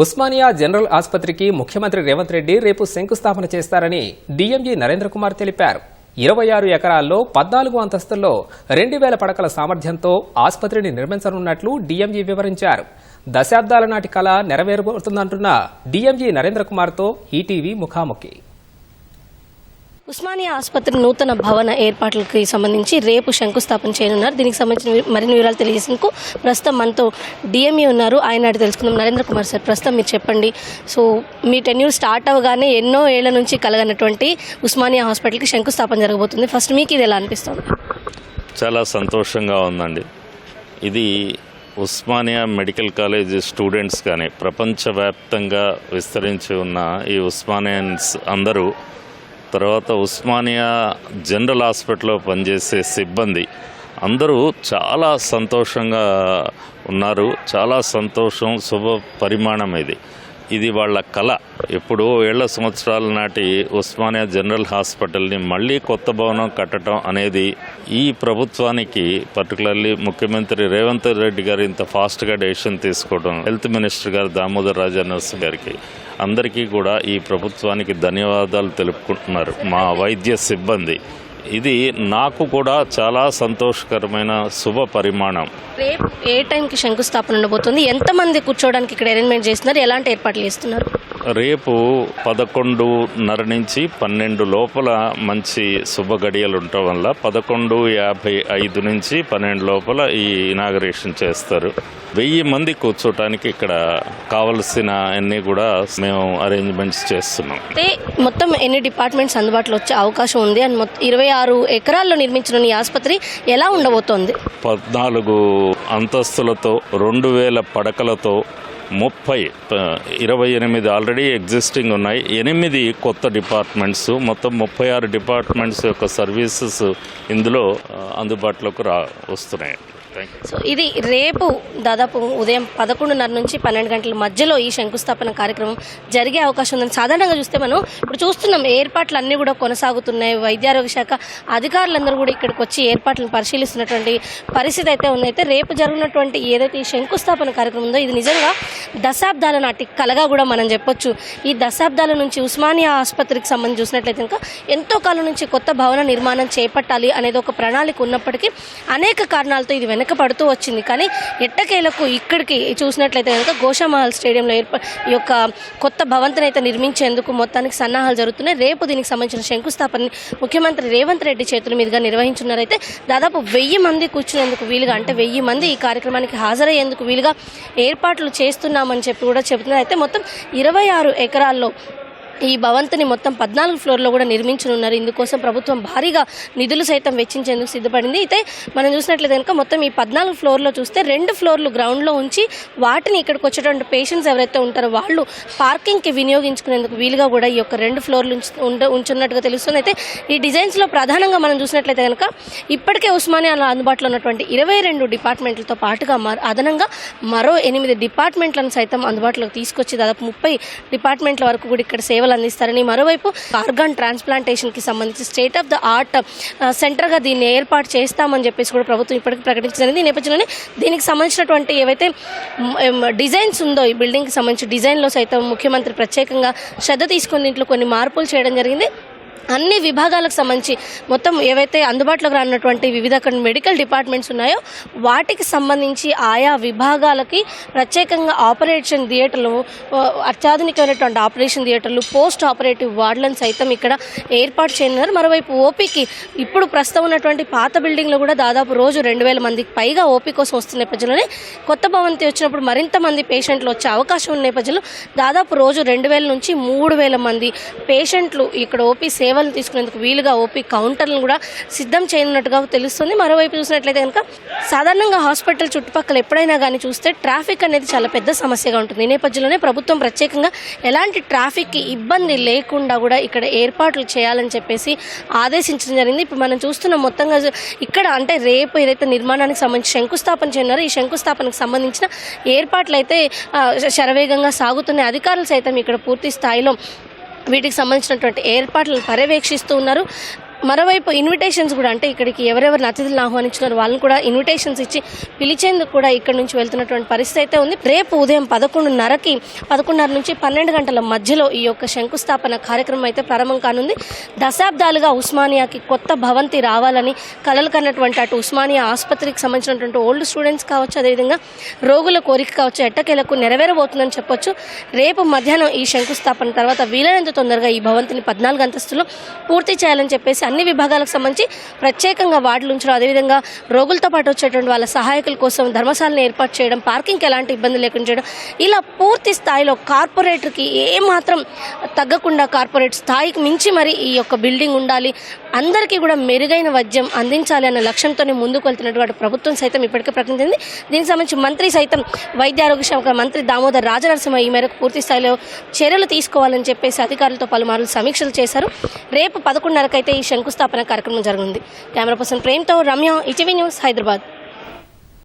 Osmania general ఆసుపత్రికి ముఖ్యమంత్రి రేవంత్ రెడ్డి రేపు శంకుస్థాపన చేస్తారని డీఎంజీ నరేంద్ర కుమార్ తెలిపారు. ఇరవై ఆరు ఎకరాల్లో పద్నాలుగు అంతస్తుల్లో రెండు వేల పడకల సామర్థ్యంతో ఆసుపత్రిని నిర్మించనున్నట్లు డీఎంజీ వివరించారు. దశాబ్దాల నాటి కళ నెరవేరబోతుందంటున్న డీఎంజీ నరేంద్ర కుమార్తో ఈటీవీ ముఖాముఖి. ఉస్మానియా ఆసుపత్రి నూతన భవన ఏర్పాట్లకి సంబంధించి రేపు శంకుస్థాపన చేయనున్నారు. దీనికి సంబంధించిన మరిన్ని వివరాలు తెలియజేసేందుకు ప్రస్తుతం మనతో డిఎంఈ ఉన్నారు. ఆయన అడిగి తెలుసుకుందాం. నరేంద్ర కుమార్ సార్ ప్రస్తుతం మీరు చెప్పండి. సో మీ టెన్యూర్ స్టార్ట్ అవ్వగానే ఎన్నో ఏళ్ళ నుంచి కలగనటువంటి ఉస్మానియా హాస్పిటల్కి శంకుస్థాపన జరగబోతుంది. ఫస్ట్ మీకు ఇది ఎలా అనిపిస్తుంది? చాలా సంతోషంగా ఉందండి. ఇది ఉస్మానియా మెడికల్ కాలేజ్ స్టూడెంట్స్ కానీ ప్రపంచవ్యాప్తంగా విస్తరించి ఉన్న ఈ ఉస్మానియన్స్ అందరూ తర్వాత ఉస్మానియా జనరల్ హాస్పిటల్లో పనిచేసే సిబ్బంది అందరూ చాలా సంతోషంగా ఉన్నారు. చాలా సంతోషం శుభ పరిమాణం ఇది. ఇది వాళ్ళ కళ. ఎప్పుడో ఏళ్ళ సంవత్సరాల నాటి ఉస్మానియా జనరల్ హాస్పిటల్ని మళ్ళీ కొత్త భవనం కట్టడం అనేది ఈ ప్రభుత్వానికి పర్టికులర్లీ ముఖ్యమంత్రి రేవంత్ రెడ్డి గారు ఇంత ఫాస్ట్గా డెసిషన్ తీసుకోవడం హెల్త్ మినిస్టర్ గారు దామోదర్ రాజా నర్స్ గారికి అందరికీ కూడా ఈ ప్రభుత్వానికి ధన్యవాదాలు తెలుపుకుంటున్నారు. మా వైద్య సిబ్బంది. ఇది నాకు కూడా చాలా సంతోషకరమైన శుభ పరిమాణం. రేపు ఏ టైంకి శంకుస్థాపన ఉండబోతుంది? ఎంతమంది కూర్చోవడానికి ఇక్కడ అరేంజ్మెంట్ చేస్తున్నారు? ఎలాంటి ఏర్పాట్లు చేస్తున్నారు? రేపు పదకొండున్నర నుంచి పన్నెండు లోపల మంచి శుభ గడియలు ఉండటం వల్ల పదకొండు యాభై ఐదు నుంచి పన్నెండు లోపల ఈ ఇనాగరేషన్ చేస్తారు. వెయ్యి మంది కూర్చోటానికి ఇక్కడ కావలసిన అన్ని కూడా మేము అరేంజ్మెంట్స్ చేస్తున్నాం. అయితే మొత్తం ఎన్ని డిపార్ట్మెంట్స్ అందుబాటులో వచ్చే అవకాశం ఉంది? అండ్ మొత్తం ఇరవై ఆరు ఎకరాల్లో నిర్మించిన ఈ ఆసుపత్రి ఎలా ఉండబోతోంది? పద్నాలుగు అంతస్తులతో రెండు వేల పడకలతో ముప్పై ఇరవై ఎనిమిది ఆల్రెడీ ఎగ్జిస్టింగ్ ఉన్నాయి. ఎనిమిది కొత్త డిపార్ట్మెంట్స్ మొత్తం ముప్పై ఆరు డిపార్ట్మెంట్స్ యొక్క సర్వీసెస్ ఇందులో అందుబాటులోకి రా వస్తున్నాయి. సో ఇది రేపు దాదాపు ఉదయం పదకొండున్నర నుంచి పన్నెండు గంటల మధ్యలో ఈ శంకుస్థాపన కార్యక్రమం జరిగే అవకాశం ఉందని సాధారణంగా చూస్తే మనం ఇప్పుడు చూస్తున్నాం ఏర్పాట్లు అన్నీ కూడా కొనసాగుతున్నాయి. వైద్యారోగ్య శాఖ అధికారులందరూ కూడా ఇక్కడికి వచ్చి ఏర్పాట్లను పరిశీలిస్తున్నటువంటి పరిస్థితి అయితే ఉందైతే రేపు జరుగుతున్నటువంటి ఏదైతే ఈ శంకుస్థాపన కార్యక్రమం ఉందో ఇది నిజంగా దశాబ్దాల నాటి కలగా కూడా మనం చెప్పొచ్చు. ఈ దశాబ్దాల నుంచి ఉస్మానియా ఆసుపత్రికి సంబంధించి చూసినట్లయితే ఇంకా ఎంతో కాలం నుంచి కొత్త భవన నిర్మాణం చేపట్టాలి అనేది ఒక ప్రణాళిక ఉన్నప్పటికీ అనేక కారణాలతో ఇది వెనకబడుతూ వచ్చింది. కానీ ఎట్టకేలకు ఇక్కడికి చూసినట్లయితే కనుక గోషామహల్ స్టేడియంలో ఏర్ప ఈ యొక్క కొత్త భవంతిని అయితే నిర్మించేందుకు మొత్తానికి సన్నాహాలు జరుగుతున్నాయి. రేపు దీనికి సంబంధించిన శంకుస్థాపనని ముఖ్యమంత్రి రేవంత్ రెడ్డి చేతుల మీదుగా నిర్వహించున్నారైతే దాదాపు వెయ్యి మంది కూర్చునేందుకు వీలుగా అంటే వెయ్యి మంది ఈ కార్యక్రమానికి హాజరయ్యేందుకు వీలుగా ఏర్పాట్లు చేస్తున్నామని చెప్పి కూడా చెబుతున్నారు. అయితే మొత్తం ఇరవై ఆరు ఎకరాల్లో ఈ భవంతిని మొత్తం పద్నాలుగు ఫ్లోర్లో కూడా నిర్మించనున్నారు. ఇందుకోసం ప్రభుత్వం భారీగా నిధులు సైతం వెచ్చించేందుకు సిద్ధపడింది. అయితే మనం చూసినట్లయితే కనుక మొత్తం ఈ పద్నాలుగు ఫ్లోర్లో చూస్తే రెండు ఫ్లోర్లు గ్రౌండ్లో ఉంచి వాటిని ఇక్కడికి వచ్చేటువంటి పేషెంట్స్ ఎవరైతే ఉంటారో వాళ్ళు పార్కింగ్కి వినియోగించుకునేందుకు వీలుగా కూడా ఈ యొక్క రెండు ఫ్లోర్లు ఉంచు- ఉండ ఉంచున్నట్టుగా తెలుస్తుంది. అయితే ఈ డిజైన్స్లో ప్రధానంగా మనం చూసినట్లయితే కనుక ఇప్పటికే ఉస్మానియాలో అందుబాటులో ఉన్నటువంటి ఇరవై రెండు డిపార్ట్మెంట్లతో పాటుగా మర- అదనంగా మరో ఎనిమిది డిపార్ట్మెంట్లను సైతం అందుబాటులోకి తీసుకొచ్చి దాదాపు ముప్పై డిపార్ట్మెంట్ల వరకు కూడా ఇక్కడ సేవలు అందిస్తారని మరోవైపు ఆర్గాన్ ట్రాన్స్ప్లాంటేషన్కి సంబంధించి స్టేట్ ఆఫ్ ద ఆర్ట్ సెంటర్గా దీన్ని ఏర్పాటు చేస్తామని చెప్పేసి కూడా ప్రభుత్వం ఇప్పటికి ప్రకటించింది. ఈ నేపథ్యంలోనే దీనికి సంబంధించినటువంటి ఏవైతే డిజైన్స్ ఉందో ఈ బిల్డింగ్కి సంబంధించి డిజైన్లో సైతం ముఖ్యమంత్రి ప్రత్యేకంగా శ్రద్ధ తీసుకుని దీంట్లో కొన్ని మార్పులు చేయడం జరిగింది. అన్ని విభాగాలకు సంబంధించి మొత్తం ఏవైతే అందుబాటులోకి రానటువంటి వివిధ మెడికల్ డిపార్ట్మెంట్స్ ఉన్నాయో వాటికి సంబంధించి ఆయా విభాగాలకి ప్రత్యేకంగా ఆపరేషన్ థియేటర్లు అత్యాధునికమైనటువంటి ఆపరేషన్ థియేటర్లు పోస్ట్ ఆపరేటివ్ వార్డులను సైతం ఇక్కడ ఏర్పాటు చేయనున్నారు. మరోవైపు ఓపీకి ఇప్పుడు ప్రస్తుతం ఉన్నటువంటి పాత బిల్డింగ్లో కూడా దాదాపు రోజు రెండు వేల మందికి పైగా ఓపీ కోసం వస్తున్న నేపథ్యంలోనే కొత్త భవంతి వచ్చినప్పుడు మరింత మంది పేషెంట్లు వచ్చే అవకాశం ఉన్న నేపథ్యంలో దాదాపు రోజు రెండు వేల నుంచి మూడు వేల మంది పేషెంట్లు ఇక్కడ ఓపీ సేవలు తీసుకునేందుకు వీలుగా ఓపీ కౌంటర్లను కూడా సిద్ధం చేయనున్నట్టుగా తెలుస్తుంది. మరోవైపు చూసినట్లయితే కనుక సాధారణంగా హాస్పిటల్ చుట్టుపక్కల ఎప్పుడైనా కానీ చూస్తే ట్రాఫిక్ అనేది చాలా పెద్ద సమస్యగా ఉంటుంది. ఈ నేపథ్యంలోనే ప్రభుత్వం ప్రత్యేకంగా ఎలాంటి ట్రాఫిక్కి ఇబ్బంది లేకుండా కూడా ఇక్కడ ఏర్పాట్లు చేయాలని చెప్పేసి ఆదేశించడం జరిగింది. ఇప్పుడు మనం చూస్తున్న మొత్తంగా ఇక్కడ అంటే రేపు ఏదైతే నిర్మాణానికి సంబంధించి శంకుస్థాపన చేయనారో ఈ శంకుస్థాపనకు సంబంధించిన ఏర్పాట్లు అయితే శరవేగంగా సాగుతున్నాయి. అధికారులు సైతం ఇక్కడ పూర్తి స్థాయిలో వీటికి సంబంధించినటువంటి ఏర్పాట్లను పర్యవేక్షిస్తూ ఉన్నారు. మరోవైపు ఇన్విటేషన్స్ కూడా అంటే ఇక్కడికి ఎవరెవరిని అతిథులను ఆహ్వానించినారో వాళ్ళని కూడా ఇన్విటేషన్స్ ఇచ్చి పిలిచేందుకు కూడా ఇక్కడ నుంచి వెళ్తున్నటువంటి పరిస్థితి అయితే ఉంది. రేపు ఉదయం పదకొండున్నరకి పదకొండున్నర నుంచి పన్నెండు గంటల మధ్యలో ఈ యొక్క శంకుస్థాపన కార్యక్రమం అయితే ప్రారంభం కానుంది. దశాబ్దాలుగా ఉస్మానియాకి కొత్త భవంతి రావాలని కలలు కన్నటువంటి అటు ఉస్మానియా ఆసుపత్రికి సంబంధించినటువంటి ఓల్డ్ స్టూడెంట్స్ కావచ్చు అదేవిధంగా రోగుల కోరిక కావచ్చు ఎట్టకేలకు నెరవేరబోతుందని చెప్పొచ్చు. రేపు మధ్యాహ్నం ఈ శంకుస్థాపన తర్వాత వీలైనంత తొందరగా ఈ భవంతిని పద్నాలుగు అంతస్తులు పూర్తి చేయాలని చెప్పేసి అన్ని విభాగాలకు సంబంధించి ప్రత్యేకంగా వార్డులు ఉంచడం అదేవిధంగా రోగులతో పాటు వచ్చేటువంటి వాళ్ళ సహాయకుల కోసం ధర్మశాలను ఏర్పాటు చేయడం పార్కింగ్కి ఎలాంటి ఇబ్బంది లేకుండా చేయడం ఇలా పూర్తి స్థాయిలో కార్పొరేటర్కి ఏమాత్రం తగ్గకుండా కార్పొరేట్ స్థాయికి మించి మరి ఈ యొక్క బిల్డింగ్ ఉండాలి అందరికీ కూడా మెరుగైన వైద్యం అందించాలి అన్న లక్ష్యంతోనే ముందుకు వెళ్తున్నటువంటి ప్రభుత్వం సైతం ఇప్పటికే ప్రకటించింది. దీనికి సంబంధించి మంత్రి సైతం వైద్య ఆరోగ్య శాఖ మంత్రి దామోదర్ రాజనరసింహ ఈ మేరకు పూర్తి స్థాయిలో చర్యలు తీసుకోవాలని చెప్పేసి అధికారులతో పలుమార్లు సమీక్షలు చేశారు. రేపు పదకొండున్నరకైతే ఈ శంకుస్థాపన కార్యక్రమం జరగనుంది. కెమెరా పర్సన్ ప్రేమ్తో రమ్య ఇటీవీ న్యూస్ హైదరాబాద్.